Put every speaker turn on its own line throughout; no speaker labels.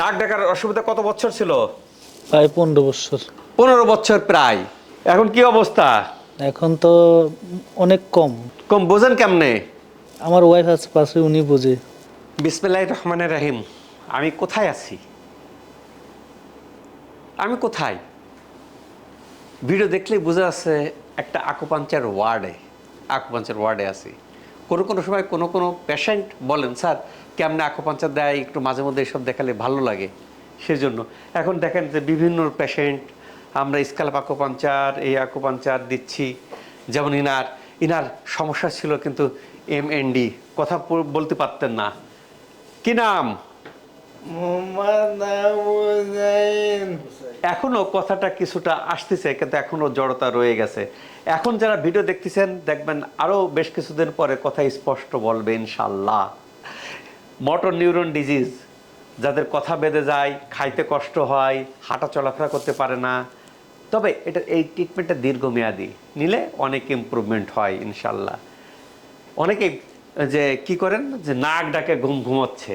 নাক ডাকার অসুবিধা কত বছর ছিল?
প্রায় পনেরো বছর।
পনেরো বছর প্রায়। এখন কি অবস্থা?
এখন তো অনেক কম।
কম বোঝেন কেমনে?
আমার ওয়াইফ আছে পাশে উনি বোঝে।
বিসমিল্লাহ রহমানের রাহিম আমি কোথায় আছি? আমি কোথায়? ভিডিও দেখলেই বোঝা যাচ্ছে একটা আকুপাঞ্চার ওয়ার্ডে আকুপাঞ্চার ওয়ার্ডে আছি। কোনো কোনো সময় কোনো কোনো পেশেন্ট বলেন, স্যার, কেমনে আকুপাঞ্চার দেয়? একটু মাঝে মধ্যে এসব দেখালে ভালো লাগে। সেজন্য এখন দেখেন যে বিভিন্ন পেশেন্ট আমরা স্কাল্প আকুপাঞ্চার এই আকুপাঞ্চার দিচ্ছি। যেমন ইনার ইনার সমস্যা ছিল কিন্তু এম এন ডি কথা বলতে পারতেন না। কি নাম? এখনও কথাটা কিছুটা আসতেছে, কিন্তু এখনও জড়তা রয়ে গেছে। এখন যারা ভিডিও দেখতেছেন, দেখবেন আরও বেশ কিছুদিন পরে কথা স্পষ্ট বলবে ইনশাল্লাহ মোটর নিউরন ডিজিজ যাদের কথা বেঁধে যায়, খাইতে কষ্ট হয়, হাঁটা চলাফেরা করতে পারে না। তবে এটা, এই ট্রিটমেন্টটা দীর্ঘমেয়াদী, নিলে অনেক ইমপ্রুভমেন্ট হয় ইনশাল্লাহ অনেকে যে কি করেন, যে নাক ডাকে ঘুম ঘুমোচ্ছে।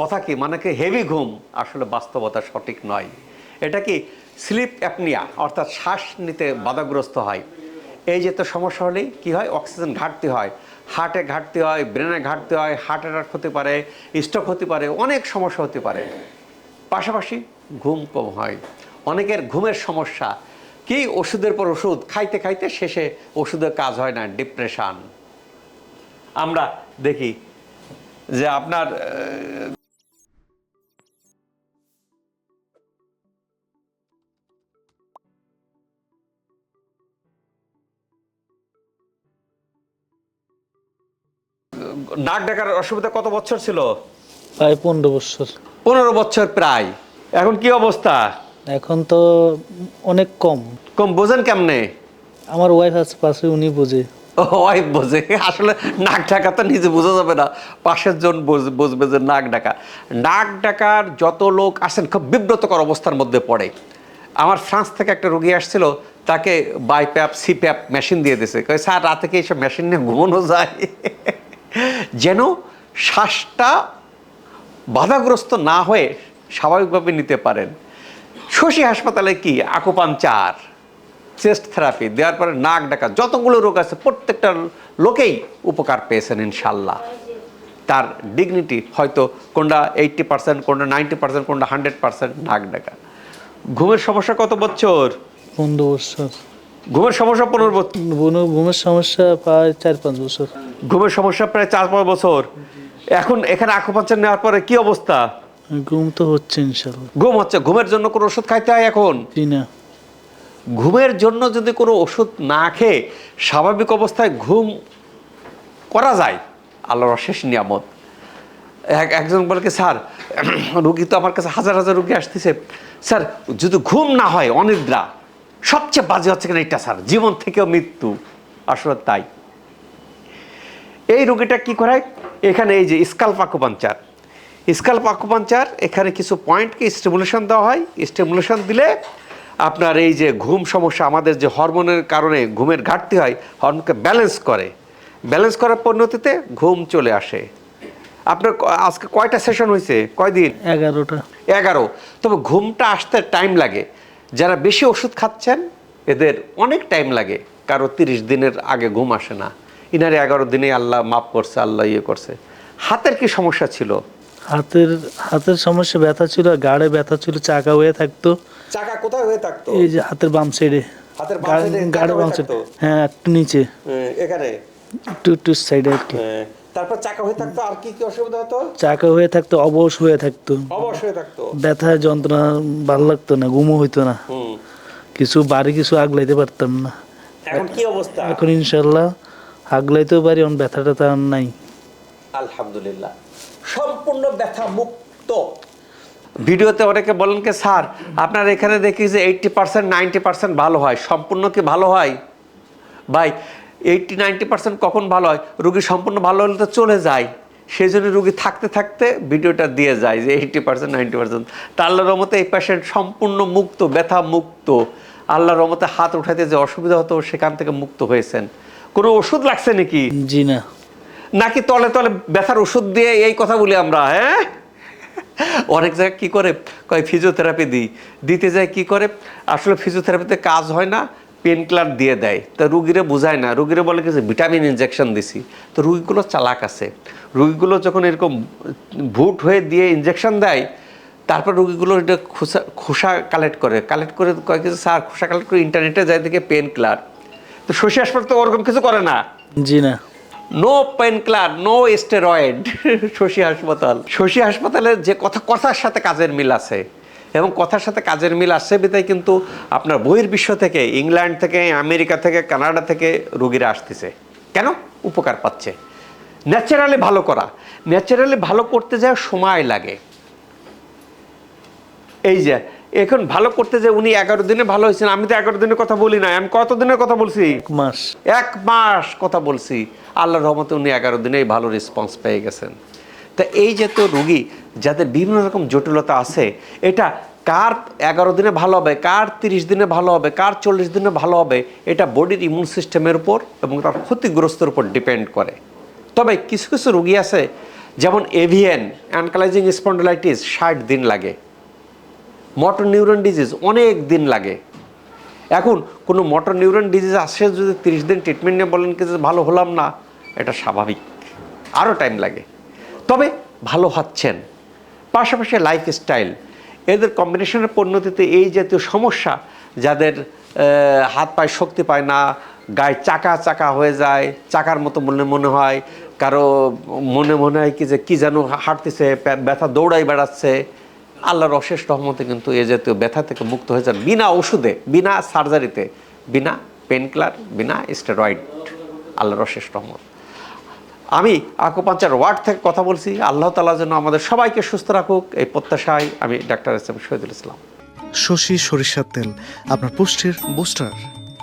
কথা কি মানে কি হেভি ঘুম? আসলে বাস্তবতা সঠিক নয়। এটা কি স্লিপ অ্যাপনিয়া, অর্থাৎ শ্বাস নিতে বাধাগ্রস্ত হয়। এই যে তো সমস্যা হলেই কী হয়? অক্সিজেন ঘাটতি হয়। হার্টে ঘাটতি হয়, ব্রেনে ঘাটতি হয়, হার্ট অ্যাটাক হতে পারে, স্ট্রোক হতে পারে, অনেক সমস্যা হতে পারে। পাশাপাশি ঘুম কম হয়। অনেকের ঘুমের সমস্যা। কি ওষুধের পর ওষুধ? খাইতে খাইতে শেষে ওষুধের কাজ হয় না, ডিপ্রেশন। আমরা দেখি যে আপনার নাক ডাকার অসুবিধা কত বছর ছিল?
প্রায় পনেরো বছর।
পনেরো বছর প্রায়। এখন কি অবস্থা?
এখন তো অনেক কম।
কম বোঝেন কেমনে?
আমার ওয়াইফ আছে পাশে উনি বোঝে।
ওই বোঝে। আসলে নাক ডাকা তো নিজে বোঝা যাবে না। পাশের জন বুঝ- বুঝবে যে নাক ডাকা। নাক ডাকার যত লোক আসেন খুব বিব্রতকর অবস্থার মধ্যে পড়ে। আমার ফ্রান্স থেকে একটা রোগী আসছিল তাকে বাইপ্যাপ সিপ্যাপ মেশিন দিয়ে দিয়েছে কয় স্যার রাতে কি এইসব মেশিন নিয়ে ঘুমানো যায়? যেন শ্বাসটা বাধাগ্রস্ত না হয়ে স্বাভাবিকভাবে নিতে পারেন। শশী হাসপাতালে কি? আকুপাঞ্চার চেস্ট থেরাপি দেওয়ার পরে নাক ডাকা যতগুলো রোগ আছে প্রত্যেকটা লোকেই উপকার পেয়েছেন ইনশাল্লাহ। তার ডিগনিটি হয়তো কোনটা এইটটি পার্সেন্ট কোনটা নাইনটি পার্সেন্ট কোনটা হান্ড্রেড পার্সেন্ট নাক ডাকা। ঘুমের সমস্যা কত বছর?
পনেরো বছর।
ঘুমের সমস্যা পনেরো বছর
ঘুমের সমস্যা প্রায় চার পাঁচ বছর।
ঘুমের সমস্যা প্রায় চার পাঁচ বছর। এখন এখানে আকুপাঞ্চার নেওয়ার পরে কি অবস্থা?
ঘুম তো হচ্ছে ইনশাল্লাহ
ঘুম হচ্ছে। ঘুমের জন্য কোনো ওষুধ খাইতে হয় এখন?
না।
ঘুমের জন্য যদি কোনো ওষুধ না খেয়ে স্বাভাবিক অবস্থায় ঘুম করা যায় আল্লাহর অশেষ নিয়ামত। এক- একজন বলে কি স্যার রুগী তো আমার কাছে হাজার হাজার রুগী আসতেছে। স্যার যদি ঘুম না হয় অনিদ্রা সবচেয়ে বাজে হচ্ছে কিনা এটা স্যার? জীবন থেকেও মৃত্যু। আসলে তাই। এই রোগীটা কি করায়? এখানে এই যে স্কাল আকুপাঞ্চার। স্কাল আকুপাঞ্চার এখানে কিছু পয়েন্টকে স্টিমুলেশন দেওয়া হয়। স্টিমুলেশন দিলে আপনার এই যে ঘুম সমস্যা আমাদের যে হরমোনের কারণে ঘুমের ঘাটতি হয় হরমোনকে ব্যালেন্স করে। ব্যালেন্স করার পরিণতিতে ঘুম চলে আসে। আপনার আজকে কয়টা সেশন হয়েছে? কয়দিন?
এগারোটা।
এগারো। তবে ঘুমটা আসতে টাইম লাগে। যারা বেশি ওষুধ খাচ্ছেন এদের অনেক টাইম লাগে। কারও তিরিশ দিনের আগে ঘুম আসে না। ইনারে এগারো দিনে আল্লাহ মাফ করছে আল্লাহ ইয়ে করছে। হাতের কি সমস্যা ছিল?
হাতের হাতের সমস্যা ব্যথা ছিল গাড়ে ব্যথা ছিল চাকা হয়ে থাকতো।
চাকা কোথায় হয়ে থাকতো?
এই যে হাতের বাম সাইডে।
হাতের বাম এ
গাড়ে বাম
হয়ে
সাইড। হ্যাঁ একটু নিচে।
এখানে?
একটু একটু সাইডে আর কি।
তারপর চাকা হয়ে থাকতো আর কি কি অসুবিধা হতো?
চাকা হয়ে থাকতো অবশ হয়ে থাকতো।
অবশ হয়ে থাকতো।
ব্যথা যন্ত্রণা ভালো লাগতো না ঘুমও হইতো না। কিছু বাড়ি কিছু আগলাইতে পারতাম না।
এখন কি অবস্থা?
এখন ইনশাল্লাহ আগলাইতেও পারি, এখন ব্যথাটা তো আর নাই।
আলহামদুলিল্লাহ। সম্পূর্ণ ব্যথা মুক্ত। ভিডিওতে অনেকে বলেন কি, স্যার, আপনার এখানে দেখি যে এইটটি পার্সেন্ট নাইনটি পার্সেন্ট ভালো হয়। সম্পূর্ণ কি ভালো হয়? ভাই এইটটি নাইনটি পার্সেন্ট কখন ভালো হয়? রুগী সম্পূর্ণ ভালো হলে তো চলে যায়। সেই জন্য রুগী থাকতে থাকতে ভিডিওটা দিয়ে যায় যে এইটটি পার্সেন্ট নাইনটি পার্সেন্ট তা আল্লাহর রহমতে এই পেশেন্ট সম্পূর্ণ মুক্ত, ব্যথা মুক্ত। আল্লাহর রহমতে হাত উঠাতে যে অসুবিধা হতো, সেখান থেকে মুক্ত হয়েছেন। কোনো ওষুধ লাগছে নাকি?
জি না।
নাকি তলে তলে ব্যথার ওষুধ দিয়ে এই কথা বলি আমরা হ্যাঁ? অনেক জায়গায় কী করে? কয় ফিজিওথেরাপি দিই। দিতে যায় কি করে? আসলে ফিজিওথেরাপিতে কাজ হয় না পেন কিলার দিয়ে দেয়। তা রুগীরা বোঝায় না। রুগীরা বলে কি যে ভিটামিন ইনজেকশন দিছি। তো রুগীগুলো চালাক আছে। রুগীগুলো যখন এরকম ভুট হয়ে দিয়ে ইনজেকশন দেয় তারপর রুগীগুলো এটা খোসা খোসা কালেক্ট করে। কালেক্ট করে কয় কিছু স্যার খোসা কালেক্ট করে ইন্টারনেটে যায় থেকে পেন কিলার তো শশী হাসপাতাল তো ওরকম কিছু করে না।
জি না।
No pain killer no steroid Shashi হাসপাতাল। শশী হাসপাতালের যে কথা কথার সাথে কাজের মিল আছে। এবং কথার সাথে কাজের মিল আসছে বিধায় কিন্তু আপনার বহির্বিশ্ব থেকে ইংল্যান্ড থেকে আমেরিকা থেকে কানাডা থেকে রুগীরা আসতেছে। কেন? উপকার পাচ্ছে। ন্যাচারালি ভালো করা। ন্যাচারালি ভালো করতে যায় সময় লাগে। এই যে এখন ভালো করতে যে উনি এগারো দিনে ভালো হয়েছেন আমি তো এগারো দিনের কথা বলি না আমি কত দিনের কথা বলছি?
এক মাস।
এক মাস কথা বলছি। আল্লাহর রহমতে উনি এগারো দিনেই ভালো রেসপন্স পেয়ে গেছেন। তা এই জাতীয় রুগী যাদের বিভিন্ন রকম জটিলতা আছে এটা কার এগারো দিনে ভালো হবে কার তিরিশ দিনে ভালো হবে কার চল্লিশ দিনে ভালো হবে এটা বডির ইমিউন সিস্টেমের উপর এবং তার ক্ষতিগ্রস্তের উপর ডিপেন্ড করে। তবে কিছু কিছু রুগী আছে যেমন এভিএন অ্যানকালাইজিং স্পন্ডলাইটিস ষাট দিন লাগে। মোটর নিউরন ডিজিজ অনেক দিন লাগে। এখন কোনো মোটর নিউরন ডিজিজ আসে যদি তিরিশ দিন ট্রিটমেন্ট নিয়ে বলেন কি ভালো হলাম না, এটা স্বাভাবিক। আরও টাইম লাগে। তবে ভালো হচ্ছেন। পাশাপাশি লাইফ স্টাইল এদের কম্বিনেশনের পরিণতিতে এই জাতীয় সমস্যা যাদের হাত পায়ে শক্তি পায় না, গায়ে চাকা চাকা হয়ে যায়, চাকার মতো মনে মনে হয়, কারও মনে মনে হয় কি যে কী যেন হাঁটতেছে, ব্যথা দৌড়াই বেড়াচ্ছে আল্লাহর অশেষ রহমতে কিন্তু এ জাতীয় ব্যথা থেকে মুক্ত হয়ে যান বিনা ওষুধে, বিনা সার্জারিতে, বিনা পেনকিলার, বিনা স্টেরয়েড। আল্লাহর অশেষ রহমত। আমি আকুপাঞ্চার ওয়ার্ড থেকে কথা বলছি। আল্লাহ তালা যেন আমাদের সবাইকে সুস্থ রাখুক। এই প্রত্যাশায় আমি doctor S M Shahidul Islam.
Shashi সরিষার তেল, আপনার পুষ্টির বুস্টার